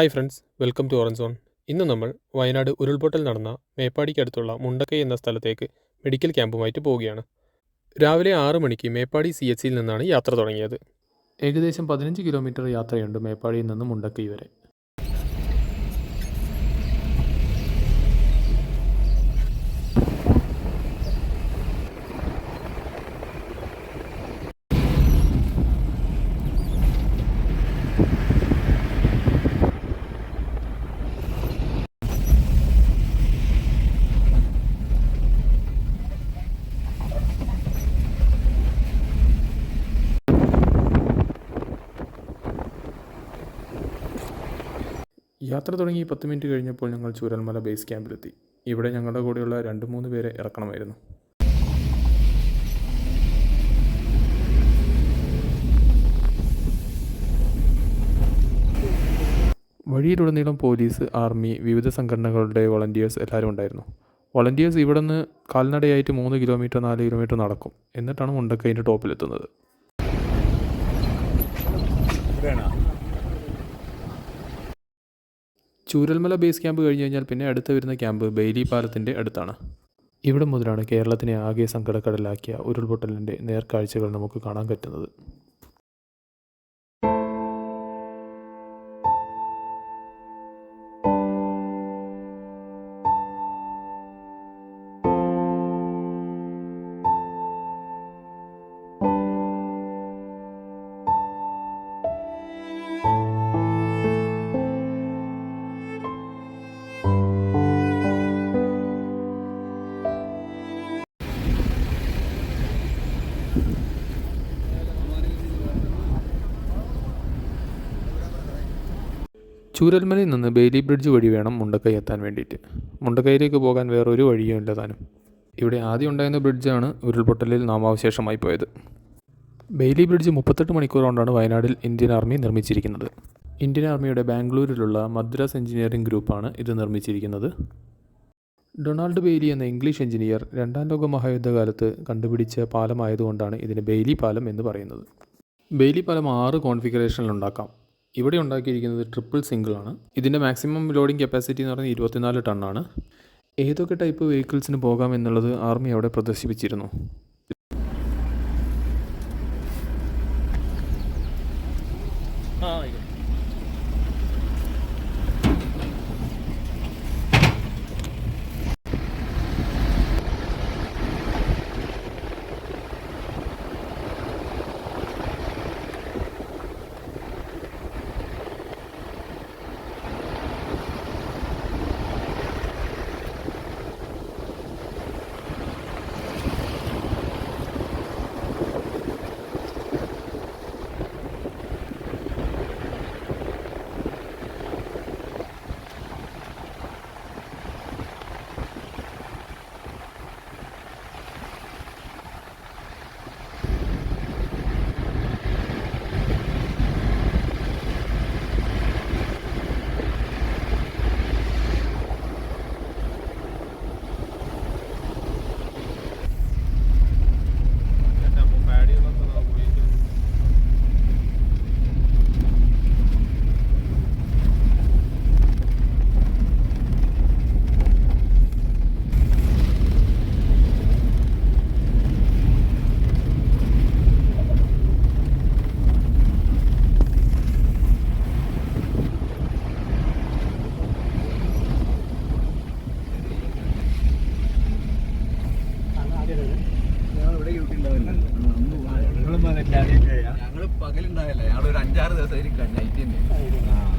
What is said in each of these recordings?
Hi friends welcome to orange zone ഇന്ന് നമ്മൾ വയനാട് ഉരുൾപൊട്ടൽ നടന്ന മേപ്പാടിക്കടുത്തുള്ള മുണ്ടക്കൈ എന്ന സ്ഥലത്തേക്ക് മെഡിക്കൽ ക്യാമ്പുമായിട്ട് പോവുകയാണ്. രാവിലെ ആറ് മണിക്ക് മേപ്പാടി സി എച്ച് സിയിൽ നിന്നാണ് യാത്ര തുടങ്ങിയത്. ഏകദേശം പതിനഞ്ച് കിലോമീറ്റർ യാത്രയുണ്ട് മേപ്പാടിയിൽ നിന്ന് മുണ്ടക്കൈ വരെ. യാത്ര തുടങ്ങി പത്ത് മിനിറ്റ് കഴിഞ്ഞപ്പോൾ ഞങ്ങൾ ചൂരൽമല ബേസ് ക്യാമ്പിലെത്തി. ഇവിടെ ഞങ്ങളുടെ കൂടെയുള്ള രണ്ട് മൂന്ന് പേരെ ഇറക്കണമായിരുന്നു. വഴിയിലുടനീളം പോലീസ് ആർമി വിവിധ സംഘടനകളുടെ വോളണ്ടിയേഴ്സ് എല്ലാവരും ഉണ്ടായിരുന്നു. വോളണ്ടിയേഴ്സ് ഇവിടെ നിന്ന് കാൽനടയായിട്ട് മൂന്ന് കിലോമീറ്റർ നാല് കിലോമീറ്റർ നടക്കും. എന്നിട്ടാണ് മുണ്ടക്കൈന്റെ ടോപ്പിലെത്തുന്നത്. ചൂരൽമല ബേസ് ക്യാമ്പ് കഴിഞ്ഞ് കഴിഞ്ഞാൽ പിന്നെ അടുത്ത് വരുന്ന ക്യാമ്പ് ബെയിലി പാലത്തിന്റെ അടുത്താണ്. ഇവിടെ മുതലാണ് കേരളത്തിനെ ആകെ സങ്കടക്കടലാക്കിയ ഉരുൾപൊട്ടലിന്റെ നേർക്കാഴ്ചകൾ നമുക്ക് കാണാൻ പറ്റുന്നത്. ചൂരൽമലയിൽ നിന്ന് ബെയിലി ബ്രിഡ്ജ് വഴി വേണം മുണ്ടക്കൈ എത്താൻ വേണ്ടിയിട്ട്. മുണ്ടക്കൈയിലേക്ക് പോകാൻ വേറൊരു വഴിയും ഇല്ല താനും. ഇവിടെ ആദ്യം ഉണ്ടായിരുന്ന ബ്രിഡ്ജാണ് ഉരുൾപൊട്ടലിൽ നാമാവശേഷമായി പോയത്. ബെയിലി ബ്രിഡ്ജ് മുപ്പത്തെട്ട് മണിക്കൂർ കൊണ്ടാണ് വയനാട്ടിൽ ഇന്ത്യൻ ആർമി നിർമ്മിച്ചിരിക്കുന്നത്. ഇന്ത്യൻ ആർമിയുടെ ബാംഗ്ലൂരിലുള്ള മദ്രാസ് എഞ്ചിനീയറിംഗ് ഗ്രൂപ്പാണ് ഇത് നിർമ്മിച്ചിരിക്കുന്നത്. ഡൊണാൾഡ് ബെയ്ലി എന്ന ഇംഗ്ലീഷ് എഞ്ചിനീയർ രണ്ടാം ലോക മഹായുദ്ധകാലത്ത് കണ്ടുപിടിച്ച പാലമായതുകൊണ്ടാണ് ഇതിന് ബെയ്ലി പാലം എന്ന് പറയുന്നത്. ബെയ്ലി പാലം ആറ് കോൺഫിഗറേഷനിൽ ഉണ്ടാക്കാം. ഇവിടെ ഉണ്ടാക്കിയിരിക്കുന്നത് ട്രിപ്പിൾ സിംഗിൾ ആണ്. ഇതിന്റെ മാക്സിമം ലോഡിംഗ് കപ്പാസിറ്റി എന്ന് പറയുന്നത് ഇരുപത്തിനാല് ടണ്ണാണ് ഏതൊക്കെ ടൈപ്പ് വെഹിക്കിൾസിന് പോകാം എന്നുള്ളത് ആർമി അവിടെ പ്രദർശിപ്പിച്ചിരുന്നു. ഞങ്ങൾ ഞങ്ങൾ ഒരു അഞ്ചാറ് ദിവസം നൈറ്റ് തന്നെ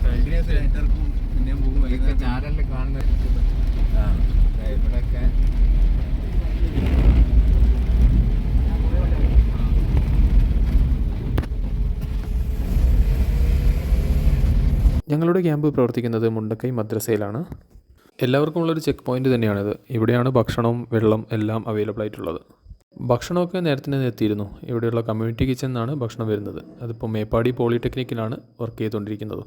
കണ്ടിന്യൂസ് നൈറ്റ് ഇറക്കും പിന്നെ പോകും വൈകുന്നേരം. ചാനലിൽ കാണുന്ന ആ ഇവിടെയൊക്കെ. ഞങ്ങളുടെ ക്യാമ്പ് പ്രവർത്തിക്കുന്നത് മുണ്ടക്കൈ മദ്രസയിലാണ്. എല്ലാവർക്കും ഉള്ളൊരു ചെക്ക് പോയിന്റ് തന്നെയാണിത്. ഇവിടെയാണ് ഭക്ഷണവും വെള്ളം എല്ലാം അവൈലബിൾ ആയിട്ടുള്ളത്. ഭക്ഷണമൊക്കെ നേരത്തെ തന്നെ എത്തിയിരുന്നു. ഇവിടെയുള്ള കമ്മ്യൂണിറ്റി കിച്ചൺ എന്നാണ് ഭക്ഷണം വരുന്നത്. അതിപ്പോൾ മേപ്പാടി പോളിടെക്നിക്കിലാണ് വർക്ക് ചെയ്തുകൊണ്ടിരിക്കുന്നത്.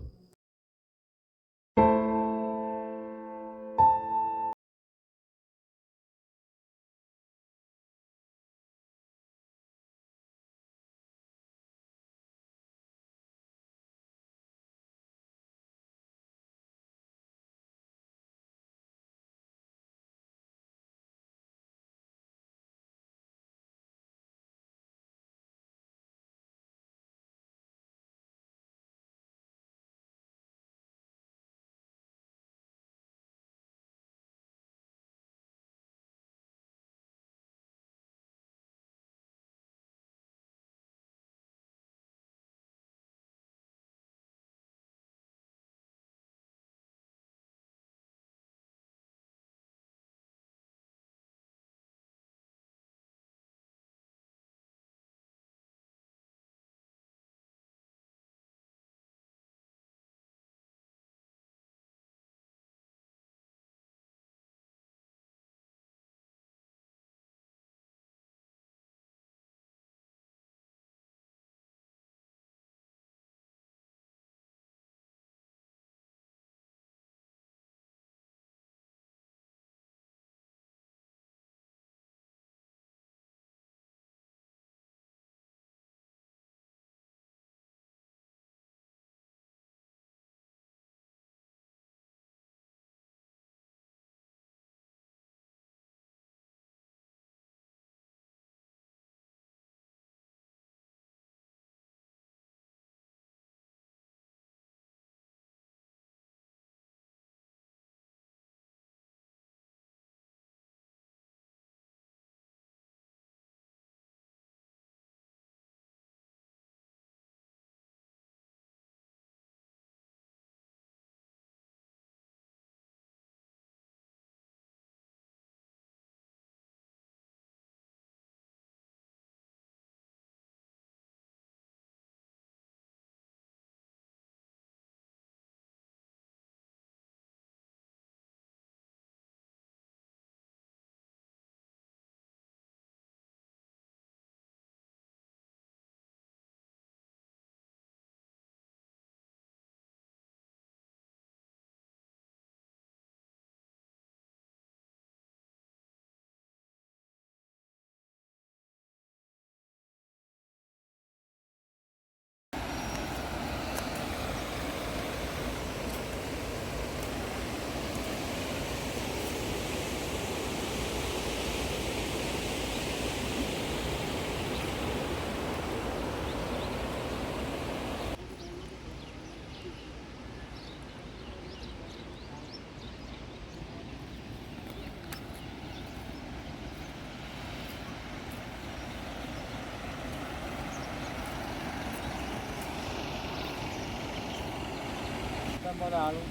പോലെ ആളും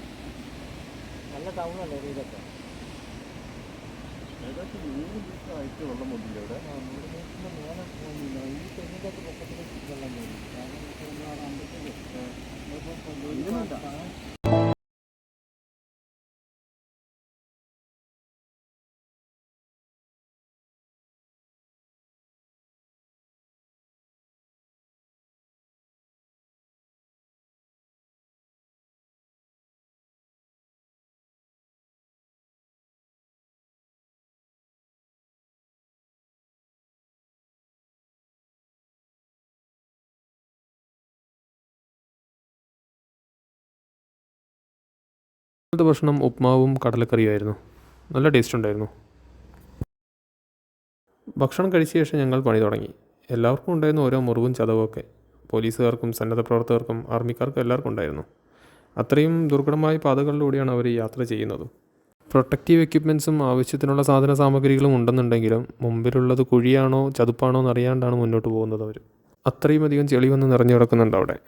നല്ല ടൗണല്ലേ ഇതൊക്കെ? ഏകദേശം നൂറ് മീറ്റർ ആയിട്ട് വെള്ളം വന്നില്ല ഇവിടെ നൂറ് മീറ്ററിന് മേലെ പോകുന്നില്ല ഈ തെങ്ങിന്റെ ഒക്കെ പൊക്കത്തിൽ വെള്ളം പോകുന്നു കാരണം ഇപ്പൊ ഇന്നത്തെ ഭക്ഷണം ഉപ്മാവും കടലക്കറിയുമായിരുന്നു. നല്ല ടേസ്റ്റ് ഉണ്ടായിരുന്നു. ഭക്ഷണം കഴിച്ച ശേഷം ഞങ്ങൾ പണി തുടങ്ങി. എല്ലാവർക്കും ഉണ്ടായിരുന്നു ഓരോ മുറിവും ചതവുമൊക്കെ പോലീസുകാർക്കും സന്നദ്ധ പ്രവർത്തകർക്കും ആർമിക്കാർക്കും എല്ലാവർക്കും ഉണ്ടായിരുന്നു. അത്രയും ദുർഘടമായ പാതകളിലൂടെയാണ് അവർ യാത്ര ചെയ്യുന്നത്. പ്രൊട്ടക്റ്റീവ് എക്യുപ്മെൻസും ആവശ്യത്തിനുള്ള സാധന സാമഗ്രികളും ഉണ്ടെന്നുണ്ടെങ്കിലും മുമ്പിലുള്ളത് കുഴിയാണോ ചതുപ്പാണോ എന്നറിയാണ്ടാണ് മുന്നോട്ട് പോകുന്നത് അവർ. അത്രയും അധികം ചെളി വന്ന് നിറഞ്ഞു കിടക്കുന്നുണ്ട് അവിടെ.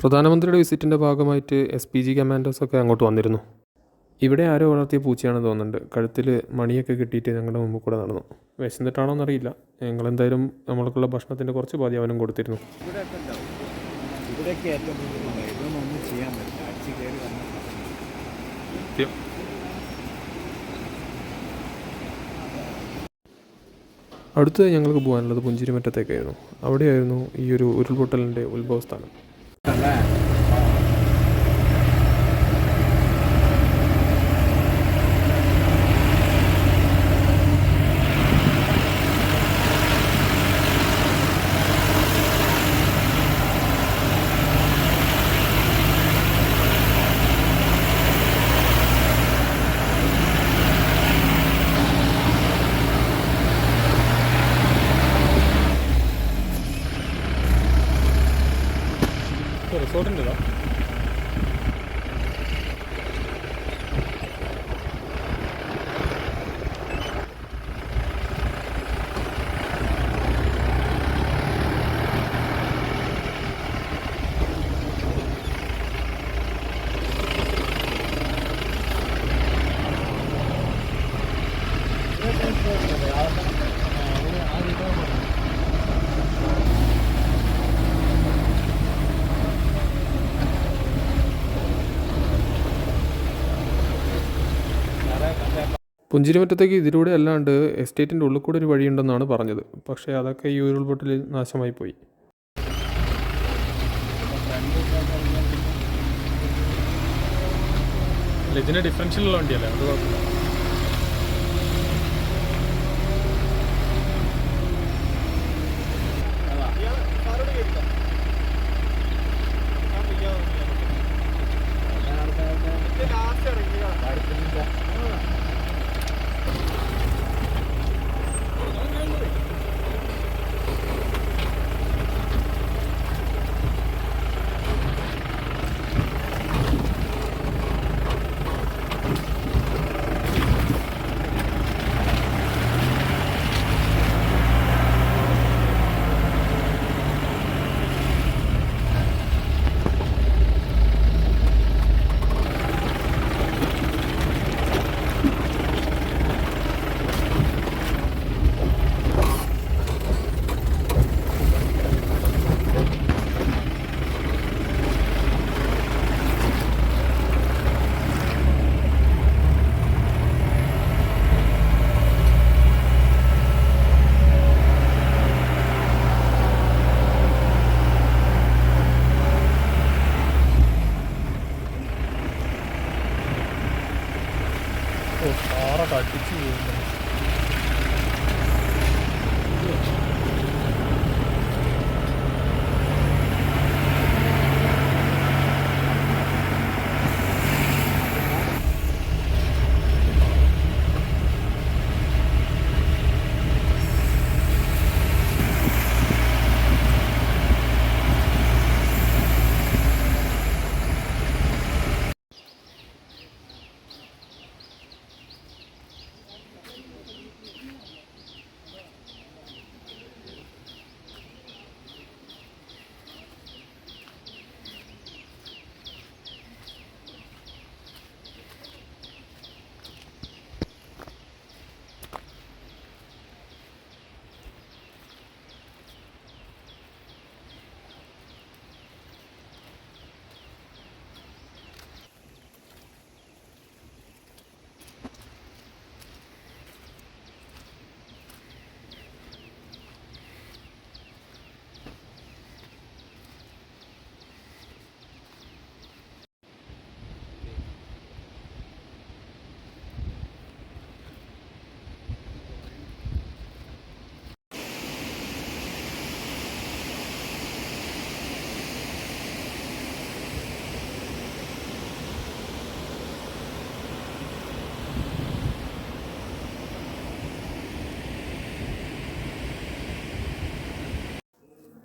പ്രധാനമന്ത്രിയുടെ വിസിറ്റിന്റെ ഭാഗമായിട്ട് എസ് പി ജി കമാൻഡോസൊക്കെ അങ്ങോട്ട് വന്നിരുന്നു. ഇവിടെ ആരോ വളർത്തിയ പൂച്ചയാണെന്ന് തോന്നുന്നുണ്ട്. കഴുത്തിൽ മണിയൊക്കെ കിട്ടിയിട്ട് ഞങ്ങളുടെ മുമ്പിൽ കൂടെ നടന്നു. വിശന്നിട്ടാണോ എന്നറിയില്ല. ഞങ്ങളെന്തായാലും നമ്മൾക്കുള്ള ഭക്ഷണത്തിന്റെ കുറച്ച് പാതി അവനും കൊടുത്തിരുന്നു അടുത്തത് ഞങ്ങൾക്ക് പോകാനുള്ളത് പുഞ്ചിരിമറ്റത്തേക്കായിരുന്നു. അവിടെയായിരുന്നു ഈ ഒരു ഉരുൾപൊട്ടലിന്റെ ഉത്ഭവസ്ഥാനം. പുഞ്ചിരിമറ്റത്തേക്ക് ഇതിലൂടെ അല്ലാണ്ട് എസ്റ്റേറ്റിന്റെ ഉള്ളിൽ കൂടെ ഒരു വഴിയുണ്ടെന്നാണ് പറഞ്ഞത്. പക്ഷേ അതൊക്കെ ഈ ഉരുൾപൊട്ടലിൽ നാശമായി പോയി ഇതിന് ഡിഫറൻഷ്യലുള്ള വണ്ടിയല്ലേ? അത് കുഴപ്പമില്ല.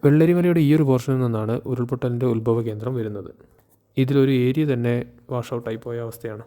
വെള്ളരിമലയുടെ ഈ ഒരു പോർഷനിൽ നിന്നാണ് ഉരുൾപൊട്ടലിന്റെ ഉത്ഭവ കേന്ദ്രം വരുന്നത്. ഇതിലൊരു ഏരിയ തന്നെ വാഷ് ഔട്ടായി പോയ അവസ്ഥയാണ്.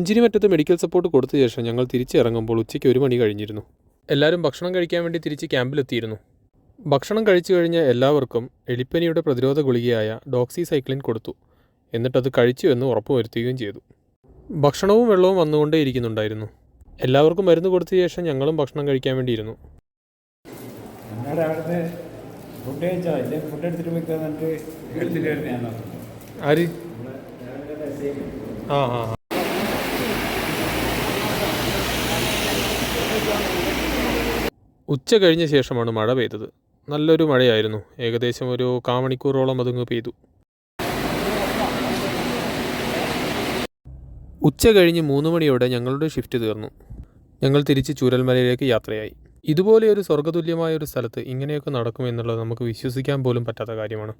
മറ്റത്ത് മെഡിക്കൽ സപ്പോർട്ട് കൊടുത്ത ശേഷം ഞങ്ങൾ തിരിച്ചിറങ്ങുമ്പോൾ ഉച്ചയ്ക്ക് ഒരു മണി കഴിഞ്ഞിരുന്നു. എല്ലാവരും ഭക്ഷണം കഴിക്കാൻ വേണ്ടി തിരിച്ച് ക്യാമ്പിലെത്തിയിരുന്നു. ഭക്ഷണം കഴിച്ചു കഴിഞ്ഞ എല്ലാവർക്കും എലിപ്പനിയുടെ പ്രതിരോധ ഗുളികയായ ഡോക്സി സൈക്ലിൻ കൊടുത്തു. എന്നിട്ടത് കഴിച്ചു എന്ന് ഉറപ്പുവരുത്തുകയും ചെയ്തു. ഭക്ഷണവും വെള്ളവും വന്നുകൊണ്ടേ ഇരിക്കുന്നുണ്ടായിരുന്നു. എല്ലാവർക്കും മരുന്ന് കൊടുത്ത ശേഷം ഞങ്ങളും ഭക്ഷണം കഴിക്കാൻ വേണ്ടിയിരുന്നു. ആര്? ആ ആ. ഉച്ച കഴിഞ്ഞ ശേഷമാണ് മഴ പെയ്തത്. നല്ലൊരു മഴയായിരുന്നു. ഏകദേശം ഒരു കാമണിക്കൂറോളം അതങ്ങ് പെയ്തു. ഉച്ച കഴിഞ്ഞ് മൂന്ന് മണിയോടെ ഞങ്ങളുടെ ഷിഫ്റ്റ് തീർന്നു. ഞങ്ങൾ തിരിച്ച് ചൂരൽമലയിലേക്ക് യാത്രയായി. ഇതുപോലെ ഒരു സ്വർഗതുല്യമായ ഒരു സ്ഥലത്ത് ഇങ്ങനെയൊക്കെ നടക്കുമെന്നുള്ളത് നമുക്ക് വിശ്വസിക്കാൻ പോലും പറ്റാത്ത കാര്യമാണ്.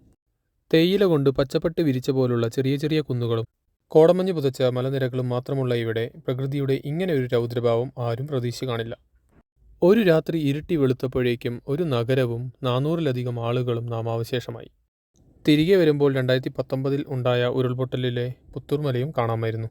തേയില കൊണ്ട് പച്ചപ്പട്ട് വിരിച്ച പോലുള്ള ചെറിയ ചെറിയ കുന്നുകളും കോടമഞ്ഞ് പുതച്ച മലനിരകളും മാത്രമുള്ള ഇവിടെ പ്രകൃതിയുടെ ഇങ്ങനെ ഒരു രൗദ്രഭാവം ആരും പ്രതീക്ഷ കാണില്ല. ഒരു രാത്രി ഇരുട്ടി വെളുത്തപ്പോഴേക്കും ഒരു നഗരവും നാനൂറിലധികം ആളുകളും നാമാവശേഷമായി തിരികെ വരുമ്പോൾ രണ്ടായിരത്തി പത്തൊമ്പതിൽ ഉണ്ടായ ഉരുൾപൊട്ടലിലെ പുത്തൂർമലയും കാണാമായിരുന്നു.